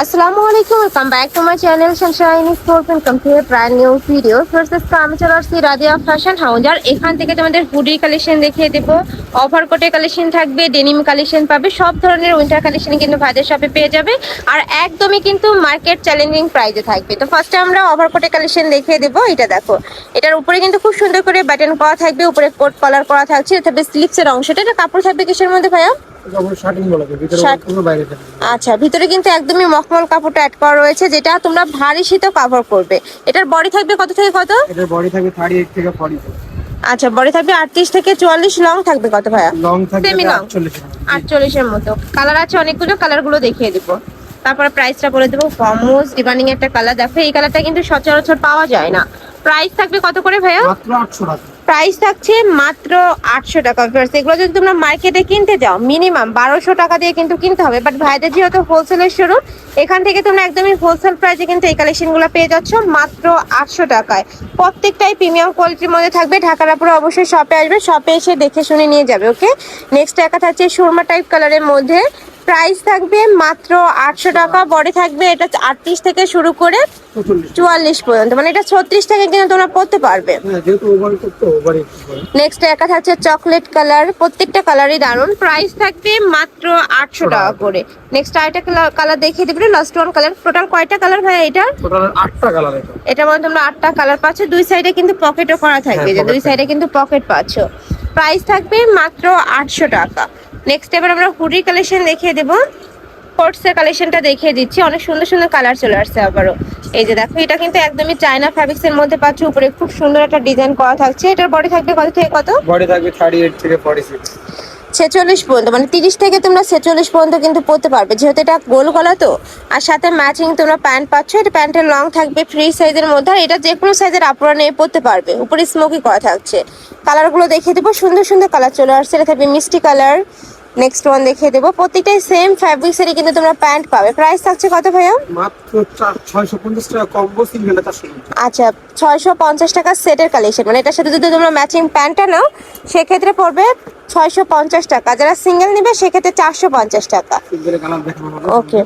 আসসালামু আলাইকুম welcome back to my channel sunshine sports and computer brand new video first আজকে আমি চলে আসছি রাদিয়া ফ্যাশন হাউস আর এখান থেকে তোমাদের হুডি কালেকশন দেখিয়ে দেবো। ওভারকোটের কালেকশন থাকবে ডেনিম কালেকশন পাবে, সব ধরনের উইন্টার কালেকশন কিন্তু ভাইদের শপে পেয়ে যাবে। আর একদমই কিন্তু মার্কেট চ্যালেঞ্জিং প্রাইসে থাকবে। তো ফার্স্টে আমরা ওভারকোটের কালেকশন দেখিয়ে দেবো এটা দেখো। এটার উপরে কিন্তু খুব সুন্দর করে বাটন করা থাকবে, উপরে কোট কলার করা থাকছে থাকবে স্লিপসের অংশটা। এটা কাপড় থাকবে কিসের মধ্যে ভাইয়া? আচ্ছা ভিতরে কিন্তু একদমই মখমল কাপড়টা অ্যাড করা রয়েছে যেটা তোমরা ভারী শীতও কভার করবে। এটার বডি থাকবে কত থেকে কত? এটার বডি থাকবে থার্টি এইট থেকে ফর্টি আচ্ছা বডি থাকবে আটত্রিশ থেকে চুয়াল্লিশ লং থাকবে কত ভাইয়া? লং থাকবে Semi long? আটচল্লিশ আটচল্লিশের মতো। কালার আছে অনেকগুলো কালারগুলো দেখিয়ে দিব। তারপরে প্রাইসটা বলে দেবো। ফর্মোস ডিমান্ডিং একটা কালার দেখো এই কালারটা কিন্তু সচরাচর পাওয়া যায় না। প্রাইস থাকবে কত করে ভাইয়া? মাত্র আটশো টাকা। প্রাইস থাকছে মাত্র আটশো টাকা Viewers, এগুলো যদি তোমরা মার্কেটে কিনতে যাও মিনিমাম বারোশো টাকা দিয়ে কিন্তু কিনতে হবে। বাট ভাইদের যেহেতু হোলসেলের শুরু এখান থেকে তোমরা একদমই হোলসেল প্রাইসে কিন্তু এই কালেকশনগুলো পেয়ে যাচ্ছ মাত্র আটশো টাকায়। প্রত্যেকটাই প্রিমিয়াম কোয়ালিটির মধ্যে থাকবে। ঢাকার উপরে অবশ্যই শপে আসবে। শপে এসে দেখে শুনে নিয়ে যাবে ওকে নেক্সট একা থাকছে সুরমা টাইপ কালারের মধ্যে। প্রাইস থাকবে মাত্র আটশো টাকা বডি থাকবে এটা আটত্রিশ থেকে শুরু করে চুয়াল্লিশ। পর্যন্ত মানে এটা ছত্রিশ থেকে কিন্তু তোমরা পড়তে পারবে। হ্যাঁ নেক্সট একা থাকছে চকলেট কালার প্রত্যেকটা কালারই দারুণ প্রাইস থাকবে মাত্র আটশো টাকা করে। নেক্সট আরেকটা কালার দেখিয়ে দেবে লাস্ট ওয়ান কালার টোটাল কয়টা কালার ভাই এটা? আটটা কালার এটা। মানে তোমরা আটটা কালার পাচ্ছ দুই সাইডে কিন্তু পকেটও করা থাকবে হ্যাঁ, যে দুই সাইডে কিন্তু পকেট পাচ্ছ। প্রাইস থাকবে মাত্র আটশো টাকা। নেক্সট এবার আমরা হুডি কালেকশন দেখিয়ে দেবো। কোর্টসের কালেকশনটা দেখিয়ে দিচ্ছি। অনেক সুন্দর সুন্দর কালার চলে আসছে আবারও। এই যে দেখো, এটা কিন্তু একদমই চায়না ফ্যাব্রিক্স এর মধ্যে পাচ্ছ। উপরে খুব সুন্দর একটা ডিজাইন করা থাকছে। এটার বডি থাকবে কত থেকে কত? বডি থাকবে থার্টি এইট থেকে ফর্টি সিক্স ছেচল্লিশ পর্যন্ত মানে তিরিশ থেকে তোমরা ছেচল্লিশ পর্যন্ত কিন্তু পরতে পারবে। যেহেতু এটা গোল গলা তো, আর সাথে ম্যাচিং তোমরা প্যান্ট পাচ্ছ, এটা প্যান্টের লং থাকবে ফ্রি সাইজের মধ্যে, আর এটা যে কোনো সাইজের আপনারা নিয়ে পরতে পারবে। উপরে স্মোকি করা থাকছে। কালারগুলো দেখিয়ে দেবো, সুন্দর সুন্দর কালার চলে আসছে, এটা থাকবে মিষ্টি কালার নেক্সট ওয়ান দেখিয়ে দেবো। প্রত্যেকটাই সেম ফ্যাব্রিক্সেরই কিন্তু তোমরা প্যান্ট পাবে। প্রাইস থাকছে কত ভাইয়া? মাত্র চার ছয়শো পঞ্চাশ টাকা কম্বো সিঙ্গেলটা আচ্ছা ছয়শো পঞ্চাশ টাকা সেটের কালেকশন মানে এটার সাথে যদি তোমরা ম্যাচিং প্যান্টটা নাও সেক্ষেত্রে পড়বে ছয়শো পঞ্চাশ টাকা। যারা সিঙ্গেল নেবে সেক্ষেত্রে চারশো পঞ্চাশ টাকা। ওকে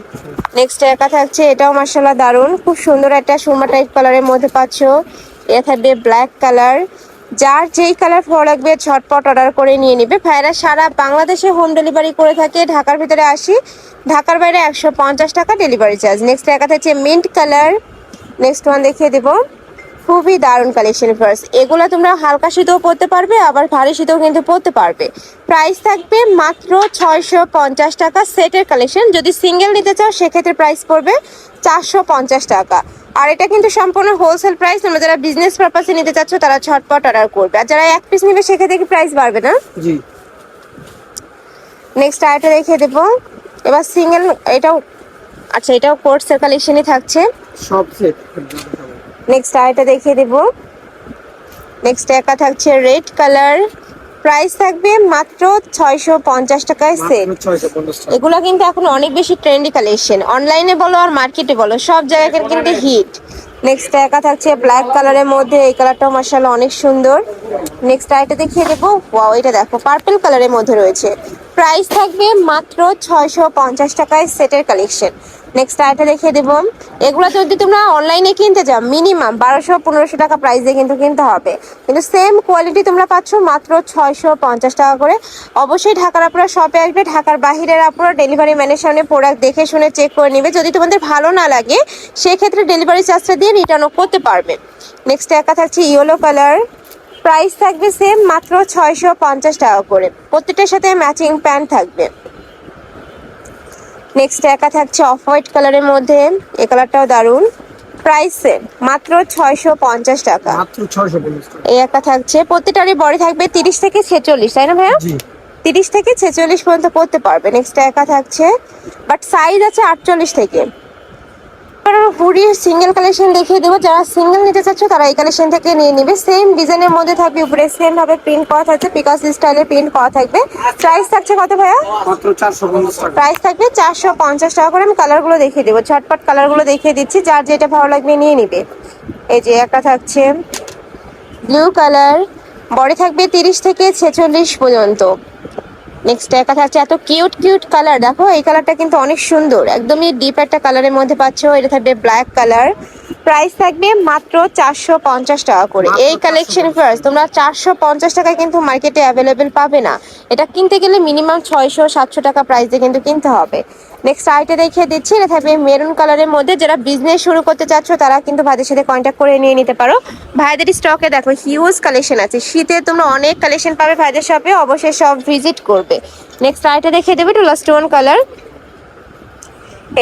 নেক্সট একা থাকছে এটাও মার্শাল্লাহ দারুণ খুব সুন্দর একটা সুরমা টাইপ কালারের মধ্যে পাচ্ছ। এ থাকবে ব্ল্যাক কালার যার যেই কালার ভালো লাগবে ঝটপট অর্ডার করে নিয়ে নেবে। ভাইরা সারা বাংলাদেশে হোম ডেলিভারি করে থাকে। ঢাকার ভিতরে আসি। ঢাকার বাইরে একশো পঞ্চাশ টাকা ডেলিভারি চার্জ নেক্সট একা থাকছে মিন্ট কালার নেক্সট ওয়ান দেখিয়ে দেবো। খুবই দারুণ কালেকশন ফার্স্ট এগুলো তোমরা হালকা শীতেও পরতে পারবে আবার ভারী শীতেও কিন্তু পরতে পারবে। প্রাইস থাকবে মাত্র ছয়শো পঞ্চাশ টাকা সেটের কালেকশন যদি সিঙ্গেল নিতে চাও সেক্ষেত্রে প্রাইস পড়বে চারশো পঞ্চাশ টাকা। আর এটা কিন্তু সম্পূর্ণ হোলসেল প্রাইস তোমরা যারা বিজনেস পারপাসে নিতে চাচ্ছ তারা ঝটপট অর্ডার করবে। আর যারা এক পিস নেবে সেক্ষেত্রে কি প্রাইস বাড়বে না? জি। নেক্সট আরেকটা দেখিয়ে দেবো। এবার সিঙ্গেল এটাও আচ্ছা এটাও কোর্সের কালেকশনই থাকছে। সব সেট নেক্সট আরেকটা দেখিয়ে দেব। নেক্সট একা থাকছে রেড কালার প্রাইস থাকবে মাত্র ছয়শো পঞ্চাশ টাকায় সেট এগুলো কিন্তু এখন অনেক বেশি ট্রেন্ডি কালেকশন অনলাইনে বলো আর মার্কেটে বলো সব জায়গায় কিন্তু হিট নেক্সট একা থাকছে ব্ল্যাক কালারের মধ্যে। এই কালারটাও মার্শাল্লাহ অনেক সুন্দর। নেক্সট আরেকটা দেখিয়ে দেবো। ওয়াও এটা দেখো পার্পল কালারের মধ্যে রয়েছে। প্রাইস থাকবে মাত্র ছয়শো পঞ্চাশ টাকায় সেটের কালেকশন নেক্সট আরেকটা দেখিয়ে দেবো। এগুলো যদি তোমরা অনলাইনে কিনতে যাও মিনিমাম বারোশো পনেরোশো টাকা প্রাইস কিন্তু কিনতে হবে। কিন্তু সেম কোয়ালিটি তোমরা পাচ্ছ মাত্র ছয়শো পঞ্চাশ টাকা করে। অবশ্যই ঢাকার আপনারা শপে আসবে, ঢাকার বাহিরের আপনারা ডেলিভারি ম্যানের সামনে প্রোডাক্ট দেখে শুনে চেক করে নেবে। যদি তোমাদের ভালো না লাগে, সেক্ষেত্রে ডেলিভারি চার্জটা দিয়ে রিটার্নও করতে পারবে। নেক্সট একা থাকছে ইয়েলো কালার প্রাইস থাকবে সেম মাত্র ছয়শো পঞ্চাশ টাকা করে। প্রত্যেকটার সাথে ম্যাচিং প্যান্ট থাকবে। নেক্সট একা থাকছে অফ হোয়াইট কালারের মধ্যে। এ কালারটাও দারুণ প্রাইস সেম মাত্র ছয়শো পঞ্চাশ টাকা। এই একা থাকছে। প্রত্যেকটারই বডি থাকবে তিরিশ থেকে ছেচল্লিশ তাই না ভাইয়া? তিরিশ থেকে ছেচল্লিশ পর্যন্ত করতে পারবে। নেক্সট একা থাকছে। বাট সাইজ আছে আটচল্লিশ থেকে। হুডির সিঙ্গেল কালেকশন দেখিয়ে দেবো। যারা সিঙ্গেল নিতে চাচ্ছ তারা এই কালেকশন থেকে নিয়ে নিবে। সেম ডিজাইনের মধ্যে থাকবে উপরে সেম ভাবে প্রিন্ট করা থাকছে পিকাস স্টাইলের প্রিন্ট করা থাকবে। প্রাইস থাকছে কত ভাইয়া? প্রাইস থাকবে চারশো পঞ্চাশ টাকা করে। আমি কালারগুলো দেখিয়ে দেবো। ঝটপট কালারগুলো দেখিয়ে দিচ্ছি। যার যেটা ভালো লাগবে নিয়ে নিবে। এই যে একটা থাকছে ব্লু কালার বডি থাকবে তিরিশ থেকে ছেচল্লিশ পর্যন্ত। নেক্সট একা থাকছে এত কিউট কিউট কালার দেখো, এই কালারটা কিন্তু অনেক সুন্দর। একদমই ডিপ একটা কালারের মধ্যে পাচ্ছ। এটা থাকবে ব্ল্যাক কালার প্রাইস থাকবে মাত্র চারশো পঞ্চাশ টাকা করে। এই কালেকশন 450 ফার্স্ট তোমরা চারশো পঞ্চাশ টাকায় কিন্তু মার্কেটে অ্যাভেলেবেল পাবে না। এটা কিনতে গেলে মিনিমাম ছয়শো সাতশো টাকা প্রাইস কিন্তু কিনতে হবে। নেক্সট আইটে দেখিয়ে দিচ্ছি এটা থাকবে মেরুন কালারের মধ্যে। যারা বিজনেস শুরু করতে চাচ্ছ তারা কিন্তু ভাইদের সাথে কন্ট্যাক্ট করে নিয়ে নিতে পারো। ভাইদের স্টকে দেখো হিউজ কালেকশন আছে। শীতে তোমরা অনেক কালেকশন পাবে ভাইদের শপে অবশ্যই সব ভিজিট করবে। নেক্সট আইটে দেখিয়ে দেবে টুলা স্টোন কালার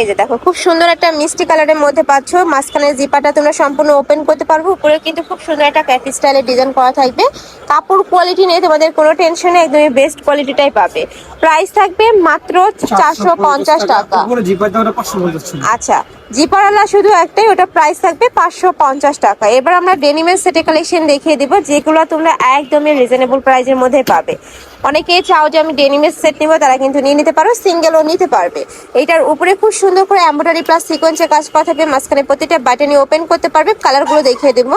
এই যে দেখো খুব সুন্দর একটা মিষ্টি কালারের মধ্যে পাচ্ছ। মাঝখানে জিপাটা তোমরা সম্পূর্ণ ওপেন করতে পারব। উপরে কিন্তু খুব সুন্দর একটা ক্যাটি স্টাইলের ডিজাইন করা থাকবে। কাপড় কোয়ালিটি নেই তোমাদের কোনো টেনশনে একদমই বেস্ট কোয়ালিটিটাই পাবে। প্রাইস থাকবে মাত্র চারশো পঞ্চাশ টাকা। আচ্ছা জিপারালা শুধু একটাই ওটা প্রাইস থাকবে পাঁচশো পঞ্চাশ টাকা। এবার আমরা ডেনিমের সেটে কালেকশন দেখিয়ে দিব যেগুলো তোমরা একদমই রিজনেবল প্রাইসের মধ্যে পাবে। অনেকেই চাও যে আমি ডেনিমের সেট নিব তারা কিন্তু নিয়ে নিতে পারো সিঙ্গেলও নিতে পারবে। এটার উপরে খুব সুন্দর করে এমব্রয়ডারি প্লাস সিকোয়েন্সের কাজ করা থাকবে মাঝখানে প্রতিটা বাটনই ওপেন করতে পারবে কালারগুলো দেখিয়ে দেবো।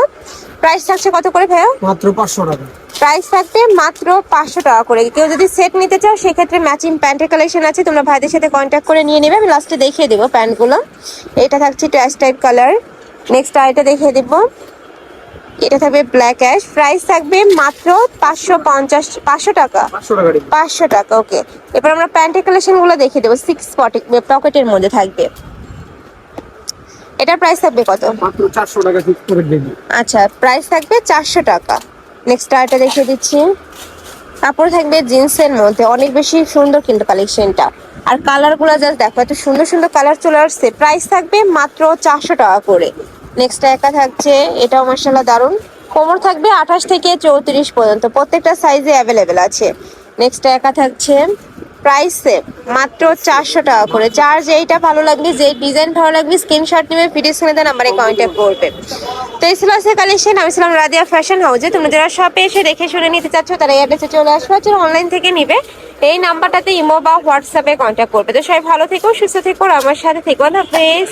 প্রাইস থাকছে কত করে ভাইয়া? মাত্র পাঁচশো টাকা। প্রাইস থাকবে মাত্র পাঁচশো টাকা করে। কেউ যদি সেট নিতে চাও সেক্ষেত্রে ম্যাচিং প্যান্টের কালেকশন আছে তোমরা ভাইদের সাথে কন্ট্যাক্ট করে নিয়ে নেবে আমি লাস্টে দেখিয়ে দেবো প্যান্টগুলো এটা থাকছে ট্যাশ টাইপ কালার নেক্সট আইটা দেখিয়ে দেবো। এটা থাকবে ব্ল্যাক অ্যাশ প্রাইস থাকবে মাত্র পাঁচশো পঞ্চাশ পাঁচশো টাকা। পাঁচশো টাকা ওকে এবার আমরা প্যান্টের কালেকশনগুলো দেখিয়ে দেবো। সিক্স পকেটের মধ্যে থাকবে। এটার প্রাইস থাকবে কত? চারশো টাকা আচ্ছা প্রাইস থাকবে চারশো টাকা। নেক্সট আরেকটা দেখিয়ে দিচ্ছি। কাপড় থাকবে জিন্সের মধ্যে। অনেক বেশি সুন্দর কিন্তু কালেকশনটা আর কালারগুলো জাস্ট দেখো, এত সুন্দর সুন্দর কালার চলে আসছে। প্রাইস থাকবে মাত্র চারশো টাকা করে। নেক্সট একা থাকছে, এটাও মার্শাল্লাহ দারুণ কোমর থাকবে আঠাশ থেকে চৌত্রিশ পর্যন্ত। প্রত্যেকটা সাইজে অ্যাভেলেবেল আছে। নেক্সট একা থাকছে প্রাইস সেম মাত্র চারশো টাকা করে। যার যেইটা ভালো লাগবে যে ডিজাইন ভালো লাগবে স্ক্রিনশট নেবে ভিডিও স্ক্রিনে নাম্বারে কন্ট্যাক্ট করবে। তো এই ছিল আজকের কালেকশন আমি ছিলাম রাদিয়া ফ্যাশন হাউসে তোমরা যারা শপে এসে দেখে শুনে নিতে চাচ্ছ, তারা এই চলে আসবে যারা অনলাইন থেকে নিবে। এই নাম্বারটাতে ইমো বা হোয়াটসঅ্যাপে কন্ট্যাক্ট করবে। তো সবাই ভালো থেকো, সুস্থ থেকো আমার সাথে থেকো। না প্লিজ